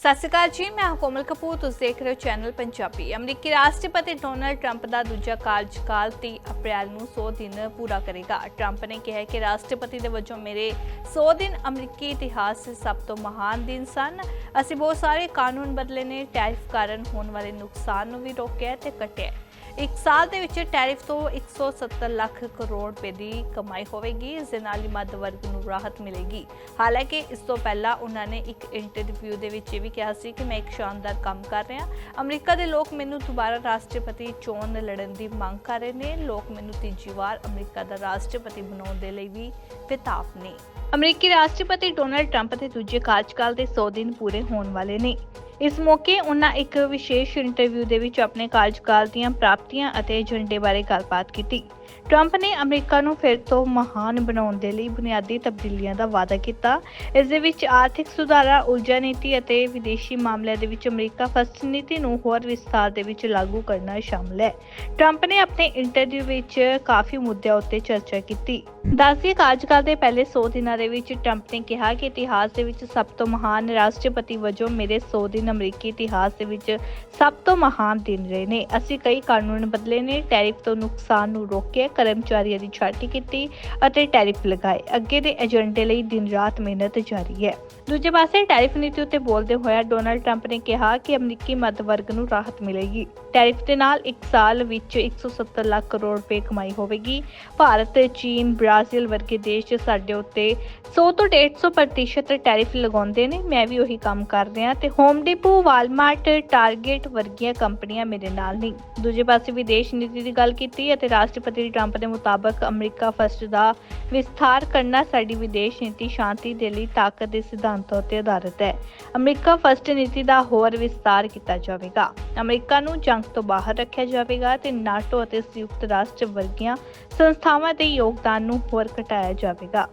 ਸਤਿ ਸ਼੍ਰੀ ਅਕਾਲ ਜੀ, ਮੈਂ ਕੋਮਲ ਕਪੂਰ, ਤੁਸੀਂ ਦੇਖ ਰਹੇ ਹੋ ਚੈਨਲ ਪੰਜਾਬੀ। ਅਮਰੀਕੀ ਰਾਸ਼ਟਰਪਤੀ ਡੋਨਲਡ ਟਰੰਪ ਦਾ ਦੂਜਾ ਕਾਰਜਕਾਲ 30 ਅਪ੍ਰੈਲ ਨੂੰ 100 ਦਿਨ ਪੂਰਾ ਕਰੇਗਾ। ਟਰੰਪ ਨੇ ਕਿਹਾ ਕਿ ਰਾਸ਼ਟਰਪਤੀ ਦੇ ਵਜੋਂ ਮੇਰੇ 100 ਦਿਨ ਅਮਰੀਕੀ ਇਤਿਹਾਸ ਦੇ ਸਭ ਤੋਂ ਮਹਾਨ ਦਿਨ ਸਨ। ਅਸੀਂ ਬਹੁਤ ਸਾਰੇ ਕਾਨੂੰਨ ਬਦਲੇ ਨੇ, ਟੈਰਿਫ ਕਾਰਨ ਹੋਣ ਵਾਲੇ ਨੁਕਸਾਨ ਨੂੰ ਵੀ ਰੋਕਿਆ ਤੇ ਕੱਟਿਆ। ਇੱਕ ਸਾਲ ਦੇ ਵਿੱਚ ਟੈਰਿਫ ਤੋਂ 170 ਲੱਖ ਕਰੋੜ ਰੁਪਏ ਦੀ ਕਮਾਈ ਹੋਵੇਗੀ ਇਸ ਦੇ ਨਾਲ ਹੀ ਮੱਧ ਵਰਗ ਨੂੰ ਰਾਹਤ ਮਿਲੇਗੀ। ਹਾਲਾਂਕਿ ਇਸ ਤੋਂ ਪਹਿਲਾਂ ਉਹਨਾਂ ਨੇ ਇੱਕ ਇੰਟਰਵਿਊ ਦੇ ਵਿੱਚ ਇਹ ਵੀ ਕਿਹਾ ਸੀ ਕਿ ਮੈਂ ਇੱਕ ਸ਼ਾਨਦਾਰ ਕੰਮ ਕਰ ਰਿਹਾ। ਅਮਰੀਕਾ ਦੇ ਲੋਕ ਮੈਨੂੰ ਦੁਬਾਰਾ ਰਾਸ਼ਟਰਪਤੀ ਚੋਣ ਲੜਨ ਦੀ ਮੰਗ ਕਰ ਰਹੇ ਨੇ। ਲੋਕ ਮੈਨੂੰ ਤੀਜੀ ਵਾਰ ਅਮਰੀਕਾ ਦਾ ਰਾਸ਼ਟਰਪਤੀ ਬਣਾਉਣ ਦੇ ਲਈ ਵੀ ਪਿਤਾਬ ਨੇ। ਅਮਰੀਕੀ ਰਾਸ਼ਟਰਪਤੀ ਡੋਨਲਡ ਟਰੰਪ ਦੇ ਦੂਜੇ ਕਾਰਜਕਾਲ ਦੇ 100 ਦਿਨ ਪੂਰੇ ਹੋਣ ਵਾਲੇ ਨੇ। ਇਸ ਮੌਕੇ ਉਹਨਾਂ ਇੱਕ ਵਿਸ਼ੇਸ਼ ਇੰਟਰਵਿਊ ਦੇ ਵਿੱਚ ਆਪਣੇ ਕਾਰਜਕਾਲ ਦੀਆਂ ਪ੍ਰਾਪਤੀਆਂ ਅਤੇ ਏਜੰਡੇ ਬਾਰੇ ਗੱਲਬਾਤ ਕੀਤੀ। ਟਰੰਪ ਨੇ ਅਮਰੀਕਾ ਨੂੰ ਫਿਰ ਤੋਂ ਮਹਾਨ ਬਣਾਉਣ ਦੇ ਲਈ ਬੁਨਿਆਦੀ ਤਬਦੀਲੀਆਂ ਦਾ ਵਾਅਦਾ ਕੀਤਾ। ਇਸ ਦੇ ਵਿੱਚ ਆਰਥਿਕ ਸੁਧਾਰਾਂ, ਊਰਜਾ ਨੀਤੀ ਅਤੇ ਵਿਦੇਸ਼ੀ ਮਾਮਲਿਆਂ ਦੇ ਵਿੱਚ ਅਮਰੀਕਾ ਫਸਟ ਨੀਤੀ ਨੂੰ ਹੋਰ ਵਿਸਥਾਰ ਦੇ ਵਿੱਚ ਲਾਗੂ ਕਰਨਾ ਸ਼ਾਮਲ ਹੈ। ਟਰੰਪ ਨੇ ਆਪਣੇ ਇੰਟਰਵਿਊ ਵਿੱਚ ਕਾਫੀ ਮੁੱਦਿਆਂ ਉੱਤੇ ਚਰਚਾ ਕੀਤੀ। ਦੱਸਦੀ ਕਾਰਜਕਾਲ ਦੇ ਪਹਿਲੇ 100 ਦਿਨਾਂ ਦੇ ਵਿੱਚ ਟਰੰਪ ਨੇ ਕਿਹਾ ਕਿ ਇਤਿਹਾਸ ਦੇ ਵਿੱਚ ਸਭ ਤੋਂ ਮਹਾਨ ਰਾਸ਼ਟਰਪਤੀ ਵਜੋਂ ਮੇਰੇ 100 ਦਿਨ ਅਮਰੀਕੀ ਇਤਿਹਾਸ ਦੇ ਵਿੱਚ ਸਭ ਤੋਂ ਮਹਾਨ ਦਿਨ ਰਹੇ ਨੇ। ਅਸੀਂ ਕਈ ਕਾਨੂੰਨ ਬਦਲੇ ਨੇ, ਟੈਰਿਫ ਤੋਂ ਨੁਕਸਾਨ ਨੂੰ ਰੋਕਿਆ, ਕਰਮਚਾਰੀਆਂ ਦੀ ਛਾਂਟੀ ਕੀਤੀ ਅਤੇ ਟੈਰਿਫ ਲਗਾਏ। ਅੱਗੇ ਦੇ ਏਜੰਡੇ ਲਈ ਦਿਨ ਰਾਤ ਮਿਹਨਤ ਜਾਰੀ ਹੈ। ਦੂਜੇ ਪਾਸੇ ਟੈਰਿਫ ਨੀਤੀ ਉੱਤੇ ਬੋਲਦੇ ਹੋਇਆ ਡੋਨਲਡ ਟਰੰਪ ਨੇ ਕਿਹਾ ਕਿ ਅਮਰੀਕੀ ਮੱਧ ਵਰਗ ਨੂੰ ਰਾਹਤ ਮਿਲੇਗੀ। ਟੈਰਿਫ ਦੇ ਨਾਲ ਇੱਕ ਸਾਲ ਵਿੱਚ 170 ਲੱਖ ਕਰੋੜ ਰੁਪਏ ਕਮਾਈ ਹੋਵੇਗੀ। ਭਾਰਤ, ਚੀਨ ਬ੍ਰਾਜ਼ੀਲ ਵਰਗੇ ਦੇਸ਼ ਸਾਡੇ ਉੱਤੇ 100 ਤੋਂ 150 ਪ੍ਰਤੀਸ਼ਤ ਟੈਰਿਫ ਲਗਾਉਂਦੇ ਨੇ, ਮੈਂ ਵੀ ਉਹੀ ਕੰਮ ਕਰ ਰਿਹਾ ਤੇ ਹੋਮ ਡਿਪੋ ਵਾਲਮਾਰਟ ਟਾਰਗੇਟ ਵਰਗੀਆਂ ਕੰਪਨੀਆਂ ਮੇਰੇ ਨਾਲ ਨਹੀਂ ਦੂਜੇ ਪਾਸੇ ਵਿਦੇਸ਼ ਨੀਤੀ ਦੀ ਗੱਲ ਕੀਤੀ ਅਤੇ ਰਾਸ਼ਟਰਪਤੀ ਟਰੰਪ ਦੇ ਮੁਤਾਬਕ ਅਮਰੀਕਾ ਫਸਟ ਦਾ ਵਿਸਥਾਰ ਕਰਨਾ ਸਾਡੀ ਵਿਦੇਸ਼ ਨੀਤੀ ਸ਼ਾਂਤੀ ਦੇ ਲਈ ਤਾਕਤ ਦੇ ਸਿਧਾਂਤਾਂ ਉੱਤੇ ਆਧਾਰਿਤ ਹੈ। ਅਮਰੀਕਾ ਫਸਟ ਨੀਤੀ ਦਾ ਹੋਰ ਵਿਸਤਾਰ ਕੀਤਾ ਜਾਵੇਗਾ। ਅਮਰੀਕਾ ਨੂੰ ਜੰਗ ਤੋਂ ਬਾਹਰ ਰੱਖਿਆ ਜਾਵੇਗਾ ਤੇ ਨਾਟੋ ਅਤੇ ਸੰਯੁਕਤ ਰਾਸ਼ਟਰ ਵਰਗੀਆਂ ਸੰਸਥਾਵਾਂ ਦੇ ਯੋਗਦਾਨ ਨੂੰ ਹੋਰ ਘਟਾਇਆ ਜਾਵੇਗਾ।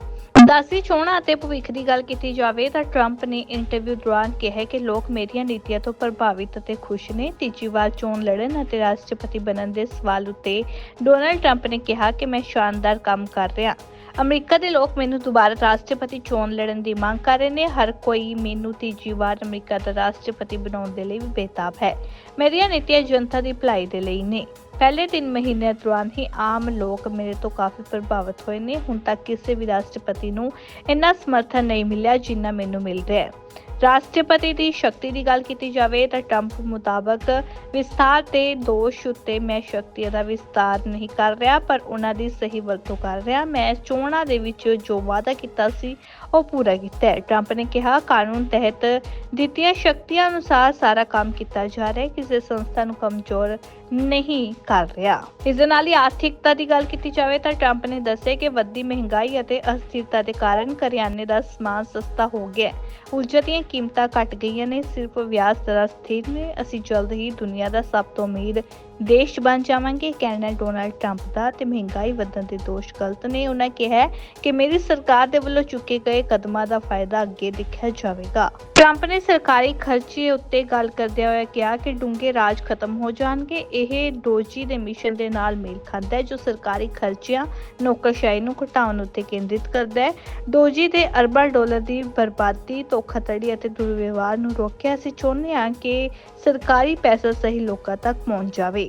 ਦਸਵੀਂ ਚੋਣਾਂ ਅਤੇ ਭਵਿੱਖ ਦੀ ਗੱਲ ਕੀਤੀ ਜਾਵੇ ਤਾਂ ਟਰੰਪ ਨੇ ਇੰਟਰਵਿਊ ਦੌਰਾਨ ਕਿਹਾ ਕਿ ਲੋਕ ਮੇਰੀਆਂ ਨੀਤੀਆਂ ਤੋਂ ਪ੍ਰਭਾਵਿਤ ਅਤੇ ਖੁਸ਼ ਨੇ। ਤੀਜੀ ਵਾਰ ਚੋਣ ਲੜਨ ਅਤੇ ਰਾਸ਼ਟਰਪਤੀ ਬਣਨ ਦੇ ਸਵਾਲ ਉੱਤੇ ਡੋਨਾਲਡ ਟਰੰਪ ਨੇ ਕਿਹਾ ਕਿ ਮੈਂ ਸ਼ਾਨਦਾਰ ਕੰਮ ਕਰ ਰਿਹਾ। ਅਮਰੀਕਾ ਦੇ ਲੋਕ ਮੈਨੂੰ ਦੁਬਾਰਾ ਰਾਸ਼ਟਰਪਤੀ ਚੋਣ ਲੜਨ ਦੀ ਮੰਗ ਕਰ ਰਹੇ ਨੇ। ਹਰ ਕੋਈ ਮੈਨੂੰ ਤੀਜੀ ਵਾਰ ਅਮਰੀਕਾ ਦਾ ਰਾਸ਼ਟਰਪਤੀ ਬਣਾਉਣ ਦੇ ਲਈ ਬੇਤਾਬ ਹੈ। ਮੇਰੀਆਂ ਨੀਤੀਆਂ ਜਨਤਾ ਦੀ ਭਲਾਈ ਦੇ ਲਈ ਨੇ। ਪਹਿਲੇ 3 ਮਹੀਨਿਆਂ ਦੌਰਾਨ ਹੀ ਆਮ ਲੋਕ ਮੇਰੇ ਤੋਂ ਕਾਫੀ ਪ੍ਰਭਾਵਿਤ ਹੋਏ ਨੇ। ਹੁਣ ਤੱਕ ਕਿਸੇ ਵੀ ਰਾਸ਼ਟਰਪਤੀ ਨੂੰ ਇੰਨਾ ਸਮਰਥਨ ਨਹੀਂ ਮਿਲਿਆ ਜਿੰਨਾ ਮੈਨੂੰ ਮਿਲ ਰਿਹਾ ਹੈ। ਰਾਸ਼ਟਰਪਤੀ ਦੀ ਸ਼ਕਤੀ ਦੀ ਗੱਲ ਕੀਤੀ ਜਾਵੇ ਤਾਂ ਟਰੰਪ ਮੁਤਾਬਕ ਵਿਸਥਾਰ ਤੇ ਦੋਸ਼ ਉੱਤੇ ਮੈਂ ਸ਼ਕਤੀਆਂ ਦਾ ਵਿਸਤਾਰ ਨਹੀਂ ਕਰ ਰਿਹਾ, ਪਰ ਉਹਨਾਂ ਦੀ ਸਹੀ ਵਰਤੋਂ ਕਰ ਰਿਹਾ। ਮੈਂ ਚੋਣਾਂ ਦੇ ਵਿੱਚ ਜੋ ਵਾਅਦਾ ਕੀਤਾ ਸੀ, ਉਹ ਪੂਰਾ ਕੀਤਾ ਹੈ। ਟਰੰਪ ਨੇ ਕਿਹਾ, ਕਾਨੂੰਨ ਤਹਿਤ ਦਿੱਤੀਆਂ ਸ਼ਕਤੀਆਂ ਅਨੁਸਾਰ ਸਾਰਾ ਕੰਮ ਕੀਤਾ ਜਾ ਰਿਹਾ ਹੈ। ਕਿਸੇ ਸੰਸਥਾ ਨੂੰ ਕਮਜ਼ੋਰ ਨਹੀਂ ਕਰ ਰਿਹਾ। ਇਸ ਦੇ ਨਾਲ ਹੀ ਆਰਥਿਕਤਾ ਦੀ ਗੱਲ ਕੀਤੀ ਜਾਵੇ ਤਾਂ ਟਰੰਪ ਨੇ ਦੱਸਿਆ ਕਿ ਵੱਧਦੀ ਮਹਿੰਗਾਈ ਅਤੇ ਅਸਥਿਰਤਾ ਦੇ ਕਾਰਨ ਕਰਿਆਨੇ ਦਾ ਸਮਾਨ ਸਸਤਾ ਹੋ ਗਿਆ ਹੈ। ਊਰਜਾ ਦੀਆਂ ਕੀਮਤਾਂ ਘਟ ਗਈਆਂ ਨੇ, ਸਿਰਫ ਵਿਆਜ ਦਰਾਂ ਸਥਿਰ ਨੇ। ਅਸੀਂ ਜਲਦ ਹੀ ਦੁਨੀਆ ਦਾ ਸਭ ਤੋਂ ਅਮੀਰ ਦੇਸ਼ ਬਣ ਜਾਵਾਂਗੇ ਕਹਿਣਾ ਡੋਨਾਲਡ ਟਰੰਪ ਦਾ ਤੇ ਮਹਿੰਗਾਈ ਵਧਣ ਦੇ ਦੋਸ਼ ਗਲਤ ਨੇ। ਉਹਨਾਂ ਕਿਹਾ ਕਿ ਮੇਰੀ ਸਰਕਾਰ ਦੇ ਵੱਲੋਂ ਚੁੱਕੇ ਗਏ ਕਦਮਾਂ ਦਾ ਫਾਇਦਾ ਅੱਗੇ ਦੇਖਿਆ ਜਾਵੇਗਾ। ਟਰੰਪ ਨੇ ਸਰਕਾਰੀ ਖਰਚੇ ਉੱਤੇ ਗੱਲ ਕਰਦਿਆਂ ਹੋਇਆ ਕਿਹਾ ਕਿ ਡੂੰਘੇ ਰਾਜ ਖਤਮ ਹੋ ਜਾਣਗੇ। ਇਹ ਡੋਜੀ ਦੇ ਮਿਸ਼ਨ ਦੇ ਨਾਲ ਮੇਲ ਖਾਂਦਾ ਹੈ, ਜੋ ਸਰਕਾਰੀ ਖਰਚਿਆਂ, ਨੌਕਰਸ਼ਾਹੀ ਨੂੰ ਘਟਾਉਣ ਉੱਤੇ ਕੇਂਦਰਿਤ ਕਰਦਾ ਹੈ। ਡੋਜੀ ਦੇ ਅਰਬਾਂ ਡਾਲਰ ਦੀ ਬਰਬਾਦੀ, ਧੋਖਾਧੜੀ ਅਤੇ ਦੁਰਵਿਵਹਾਰ ਨੂੰ ਰੋਕਿਆ ਅਸੀਂ ਚਾਹੁੰਦੇ ਹਾਂ ਕਿ ਸਰਕਾਰੀ ਪੈਸਾ ਸਹੀ ਲੋਕਾਂ ਤੱਕ ਪਹੁੰਚ ਜਾਵੇ।